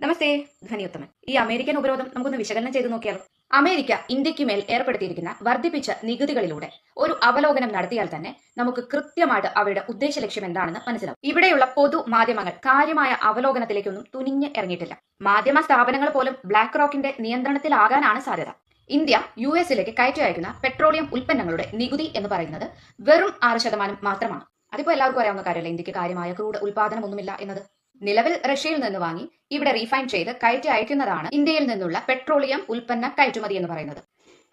നമസ്തേ ധ്വനിയുത്തമൻ. ഈ അമേരിക്കൻ ഉപരോധം നമുക്കൊന്ന് വിശകലനം ചെയ്തു നോക്കിയാലോ? അമേരിക്ക ഇന്ത്യയ്ക്ക് മേൽ ഏർപ്പെടുത്തിയിരിക്കുന്ന വർദ്ധിപ്പിച്ച നികുതികളിലൂടെ ഒരു അവലോകനം നടത്തിയാൽ തന്നെ നമുക്ക് കൃത്യമായിട്ട് അവരുടെ ഉദ്ദേശ ലക്ഷ്യം എന്താണെന്ന് മനസ്സിലാവും. ഇവിടെയുള്ള പൊതു മാധ്യമങ്ങൾ കാര്യമായ അവലോകനത്തിലേക്കൊന്നും തുനിഞ്ഞ് ഇറങ്ങിയിട്ടില്ല. മാധ്യമ സ്ഥാപനങ്ങൾ പോലും ബ്ലാക്ക് റോക്കിന്റെ നിയന്ത്രണത്തിലാകാനാണ് സാധ്യത. ഇന്ത്യ യു എസിലേക്ക് കയറ്റി അയക്കുന്ന പെട്രോളിയം ഉൽപ്പന്നങ്ങളുടെ നികുതി എന്ന് പറയുന്നത് വെറും ആറ് ശതമാനം മാത്രമാണ്. അതിപ്പോ എല്ലാവർക്കും അറിയാവുന്ന കാര്യമല്ല? ഇന്ത്യയ്ക്ക് കാര്യമായ ക്രൂഡ് ഉൽപാദനം ഒന്നുമില്ല എന്നത്. നിലവിൽ റഷ്യയിൽ നിന്ന് വാങ്ങി ഇവിടെ റീഫൈൻ ചെയ്ത് കയറ്റി അയക്കുന്നതാണ് ഇന്ത്യയിൽ നിന്നുള്ള പെട്രോളിയം ഉൽപ്പന്ന കയറ്റുമതി എന്ന് പറയുന്നത്.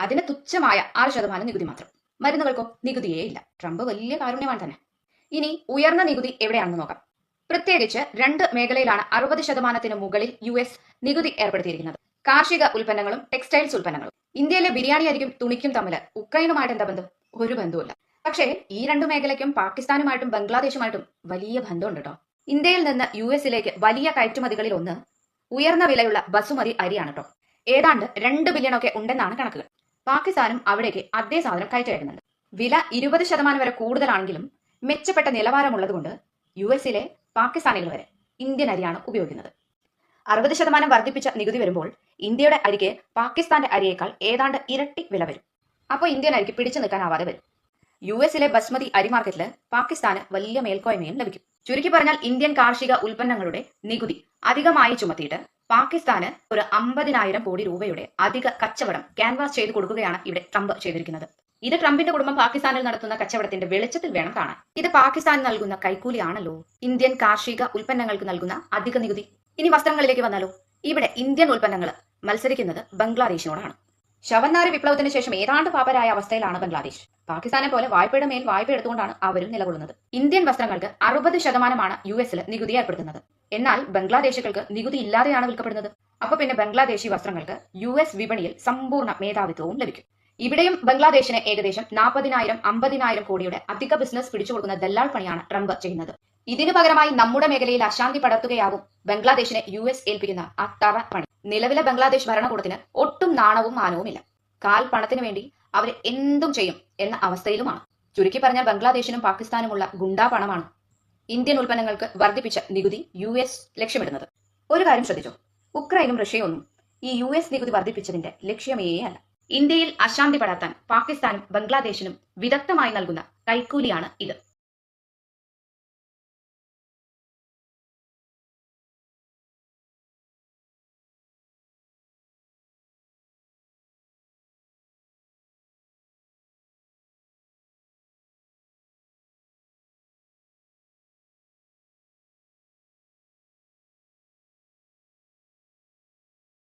അതിന് തുച്ഛമായ ആറ് ശതമാനം നികുതി മാത്രം. മരുന്നുകൾക്കോ നികുതിയേ ഇല്ല. ട്രംപ് വലിയ കാരുണ്യമാണ് തന്നെ. ഇനി ഉയർന്ന നികുതി എവിടെയാണെന്ന് നോക്കാം. പ്രത്യേകിച്ച് രണ്ട് മേഖലയിലാണ് അറുപത് ശതമാനത്തിന് മുകളിൽ യു എസ് നികുതി ഏർപ്പെടുത്തിയിരിക്കുന്നത്. കാർഷിക ഉൽപ്പന്നങ്ങളും ടെക്സ്റ്റൈൽസ് ഉൽപ്പന്നങ്ങളും. ഇന്ത്യയിലെ ബിരിയാണി അരിക്കും തുണിക്കും തമ്മിൽ ഉക്രൈനുമായിട്ട് എന്താ ബന്ധം? ഒരു ബന്ധവുമില്ല. പക്ഷേ ഈ രണ്ടു മേഖലയ്ക്കും പാകിസ്ഥാനുമായിട്ടും ബംഗ്ലാദേശുമായിട്ടും വലിയ ബന്ധമുണ്ട് കേട്ടോ. ഇന്ത്യയിൽ നിന്ന് യു എസിലേക്ക് വലിയ കയറ്റുമതികളിൽ ഒന്ന് ഉയർന്ന വിലയുള്ള ബസുമതി അരിയാണ് കേട്ടോ ഏതാണ്ട് രണ്ട് ബില്യൺ ഒക്കെ ഉണ്ടെന്നാണ് കണക്കുകൾ. പാകിസ്ഥാനും അവിടേക്ക് അതേ സാധനം കയറ്റയക്കുന്നുണ്ട് വില ഇരുപത് ശതമാനം വരെ കൂടുതലാണെങ്കിലും മെച്ചപ്പെട്ട നിലവാരമുള്ളതുകൊണ്ട് യു എസിലെ പാകിസ്ഥാനികൾ വരെ ഇന്ത്യൻ അരിയാണ് ഉപയോഗിക്കുന്നത്. അറുപത് ശതമാനം വർദ്ധിപ്പിച്ച നികുതി വരുമ്പോൾ ഇന്ത്യയുടെ അരിക്ക് പാകിസ്ഥാന്റെ അരിയേക്കാൾ ഏതാണ്ട് ഇരട്ടി വില വരും. അപ്പോൾ ഇന്ത്യൻ അരിക്ക് പിടിച്ചു നിൽക്കാനാവാതെ വരും. യു എസിലെ ബസ്മതി അരി മാർക്കറ്റിൽ പാകിസ്ഥാന് വലിയ മേൽക്കോയ്മയും ലഭിക്കും. ചുരുക്കി പറഞ്ഞാൽ ഇന്ത്യൻ കാർഷിക ഉൽപ്പന്നങ്ങളുടെ നികുതി അധികമായി ചുമത്തിയിട്ട് പാകിസ്ഥാന് ഒരു അമ്പതിനായിരം കോടി രൂപയുടെ അധിക കച്ചവടം ക്യാൻവാസ് ചെയ്ത് കൊടുക്കുകയാണ് ഇവിടെ ട്രംപ് ചെയ്തിരിക്കുന്നത്. ഇത് ട്രംപിന്റെ കുടുംബം പാകിസ്ഥാനിൽ നടത്തുന്ന കച്ചവടത്തിന്റെ വെളിച്ചത്തിൽ വേണം കാണാൻ. ഇത് പാകിസ്ഥാൻ നൽകുന്ന കൈക്കൂലിയാണല്ലോ. ഇന്ത്യൻ കാർഷിക ഉൽപ്പന്നങ്ങൾക്ക് നൽകുന്ന അധിക നികുതി. ഇനി വസ്ത്രങ്ങളിലേക്ക് വന്നാലോ? ഇവിടെ ഇന്ത്യൻ ഉൽപ്പന്നങ്ങൾ മത്സരിക്കുന്നത് ബംഗ്ലാദേശിനോടാണ്. ശവന്നാരി വിപ്ലവത്തിന് ശേഷം ഏതാണ്ട് പാപരായ അവസ്ഥയിലാണ് ബംഗ്ലാദേശ്. പാകിസ്ഥാനെ പോലെ വായ്പയുടെ മേൽ വായ്പ എടുത്തുകൊണ്ടാണ് അവരും നിലകൊള്ളുന്നത്. ഇന്ത്യൻ വസ്ത്രങ്ങൾക്ക് അറുപത് ശതമാനമാണ് യു എസിൽ നികുതി ഏർപ്പെടുത്തുന്നത്. എന്നാൽ ബംഗ്ലാദേശികൾക്ക് നികുതി ഇല്ലാതെയാണ് വിൽക്കപ്പെടുന്നത്. അപ്പൊ പിന്നെ ബംഗ്ലാദേശി വസ്ത്രങ്ങൾക്ക് യു എസ് വിപണിയിൽ സമ്പൂർണ മേധാവിത്വവും ലഭിക്കും. ഇവിടെയും ബംഗ്ലാദേശിന് ഏകദേശം നാൽപ്പതിനായിരം അമ്പതിനായിരം കോടിയുടെ അധിക ബിസിനസ് പിടിച്ചു കൊടുക്കുന്ന ദല്ലാൾ പണിയാണ് ട്രംപ് ചെയ്യുന്നത്. ഇതിനു പകരമായി നമ്മുടെ മേഖലയിൽ അശാന്തി പടർത്തുകയാകും ബംഗ്ലാദേശിനെ യു എസ് ഏൽപ്പിക്കുന്ന ആ തറ പണി. നിലവിലെ ബംഗ്ലാദേശ് ഭരണകൂടത്തിന് ഒട്ടും നാണവും മാനവുമില്ല. കാൽ പണത്തിന് വേണ്ടി അവർ എന്തും ചെയ്യും എന്ന അവസ്ഥയിലുമാണ്. ചുരുക്കി പറഞ്ഞാൽ ബംഗ്ലാദേശിനും പാകിസ്ഥാനുമുള്ള ഗുണ്ടാ പണമാണ് ഇന്ത്യൻ ഉൽപ്പന്നങ്ങൾക്ക് വർദ്ധിപ്പിച്ച നികുതി യു എസ് ലക്ഷ്യമിടുന്നത്. ഒരു കാര്യം ശ്രദ്ധിച്ചോ? ഉക്രൈനും റഷ്യയും ഒന്നും ഈ യു എസ് നികുതി വർദ്ധിപ്പിച്ചതിന്റെ ലക്ഷ്യമേ അല്ല. ഇന്ത്യയിൽ അശാന്തി പടർത്താൻ പാകിസ്ഥാനും ബംഗ്ലാദേശിനും വിദഗ്ധമായി നൽകുന്ന കൈക്കൂലിയാണ് ഇത്.